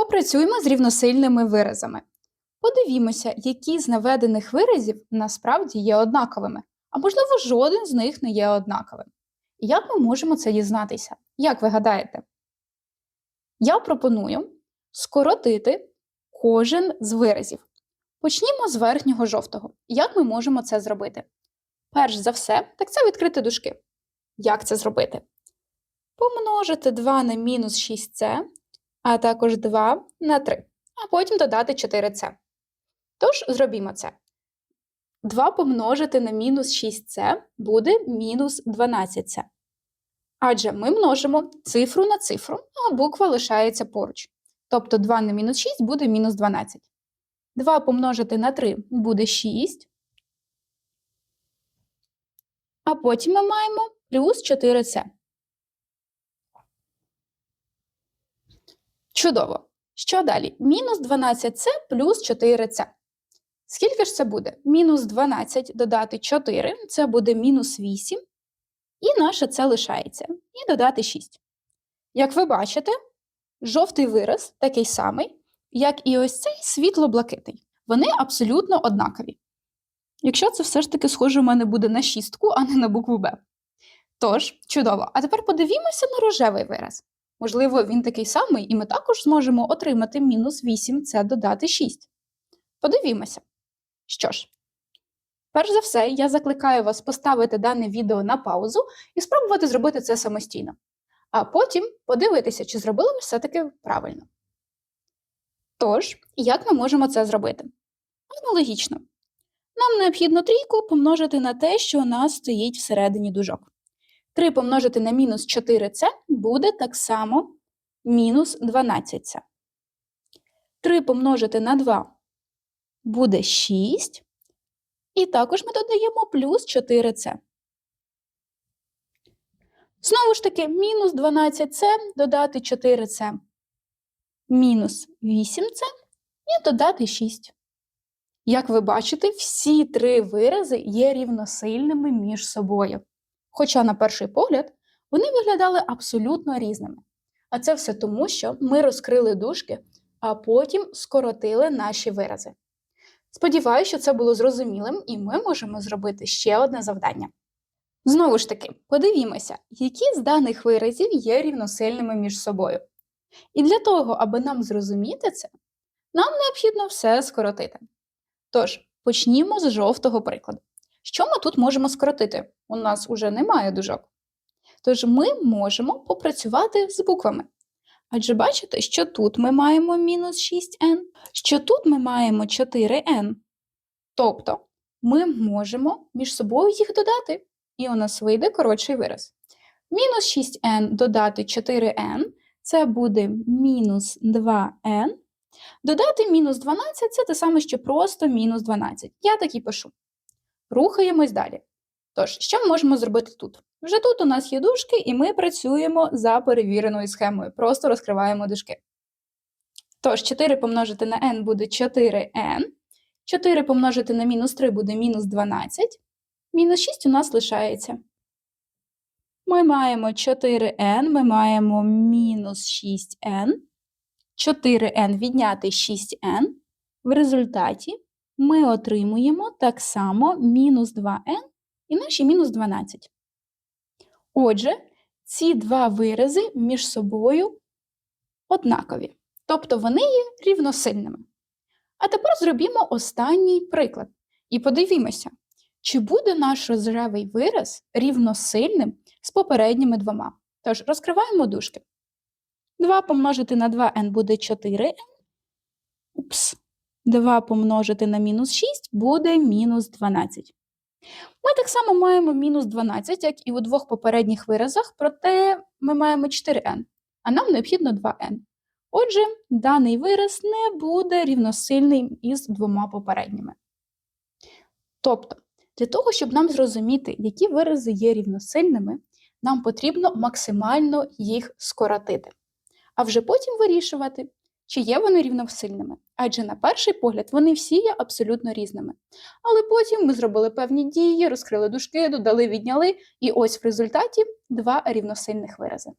Попрацюємо з рівносильними виразами. Подивімося, які з наведених виразів насправді є однаковими, а можливо, жоден з них не є однаковим. Як ми можемо це дізнатися? Як ви гадаєте? Я пропоную скоротити кожен з виразів. Почнімо з верхнього жовтого. Як ми можемо це зробити? Перш за все, так це відкрити дужки. Як це зробити? Помножити 2 на мінус 6c, а також 2 на 3, а потім додати 4c. Тож зробімо це. 2 помножити на мінус 6c буде мінус 12c. Адже ми множимо цифру на цифру, а буква лишається поруч. Тобто 2 на мінус 6 буде мінус 12. 2 помножити на 3 буде 6. А потім ми маємо плюс 4c. Чудово! Що далі? Мінус 12c плюс 4c. Скільки ж це буде? Мінус 12 додати 4, це буде мінус 8. І наше це лишається. І додати 6. Як ви бачите, жовтий вираз такий самий, як і ось цей світло-блакитний. Вони абсолютно однакові. Якщо це все ж таки схоже, у мене буде на шістку, а не на букву Б. Тож, чудово. А тепер подивімося на рожевий вираз. Можливо, він такий самий, і ми також зможемо отримати мінус 8 це додати 6. Подивімося. Що ж, перш за все, я закликаю вас поставити дане відео на паузу і спробувати зробити це самостійно. А потім подивитися, чи зробили ми все-таки правильно. Тож, як ми можемо це зробити? Аналогічно. Нам необхідно трійку помножити на те, що у нас стоїть всередині дужок. 3 помножити на мінус 4c буде так само мінус 12c. 3 помножити на 2 буде 6. І також ми додаємо плюс 4c. Знову ж таки, мінус 12c додати 4c мінус 8c і додати 6. Як ви бачите, всі три вирази є рівносильними між собою. Хоча, на перший погляд, вони виглядали абсолютно різними. А це все тому, що ми розкрили дужки, а потім скоротили наші вирази. Сподіваюся, що це було зрозумілим, і ми можемо зробити ще одне завдання. Знову ж таки, подивімося, які з даних виразів є рівносильними між собою. І для того, аби нам зрозуміти це, нам необхідно все скоротити. Тож, почнімо з жовтого прикладу. Що ми тут можемо скоротити? У нас уже немає дужок. Тож ми можемо попрацювати з буквами. Адже бачите, що тут ми маємо мінус 6n, що тут ми маємо 4n. Тобто ми можемо між собою їх додати, і у нас вийде коротший вираз. Мінус 6n додати 4n це буде мінус 2n. Додати мінус 12 це те саме, що просто мінус 12. Я так і пишу. Рухаємось далі. Тож, що ми можемо зробити тут? Вже тут у нас є дужки, і ми працюємо за перевіреною схемою. Просто розкриваємо дужки. Тож, 4 помножити на n буде 4n. 4 помножити на мінус 3 буде мінус 12. Мінус 6 у нас лишається. Ми маємо 4n, ми маємо мінус 6n. 4n відняти 6n. В результаті ми отримуємо так само мінус 2n і наші мінус 12. Отже, ці два вирази між собою однакові, тобто вони є рівносильними. А тепер зробімо останній приклад. І подивімося, чи буде наш розревий вираз рівносильним з попередніми двома. Тож, розкриваємо дужки. 2 помножити на 2n буде 4n. Упс. 2 помножити на мінус 6 буде мінус 12. Ми так само маємо мінус 12, як і у двох попередніх виразах, проте ми маємо 4n, а нам необхідно 2n. Отже, даний вираз не буде рівносильним із двома попередніми. Тобто, для того, щоб нам зрозуміти, які вирази є рівносильними, нам потрібно максимально їх скоротити, а вже потім вирішувати, чи є вони рівносильними. Адже на перший погляд вони всі є абсолютно різними. Але потім ми зробили певні дії, розкрили дужки, додали, відняли, і ось в результаті два рівносильних вирази.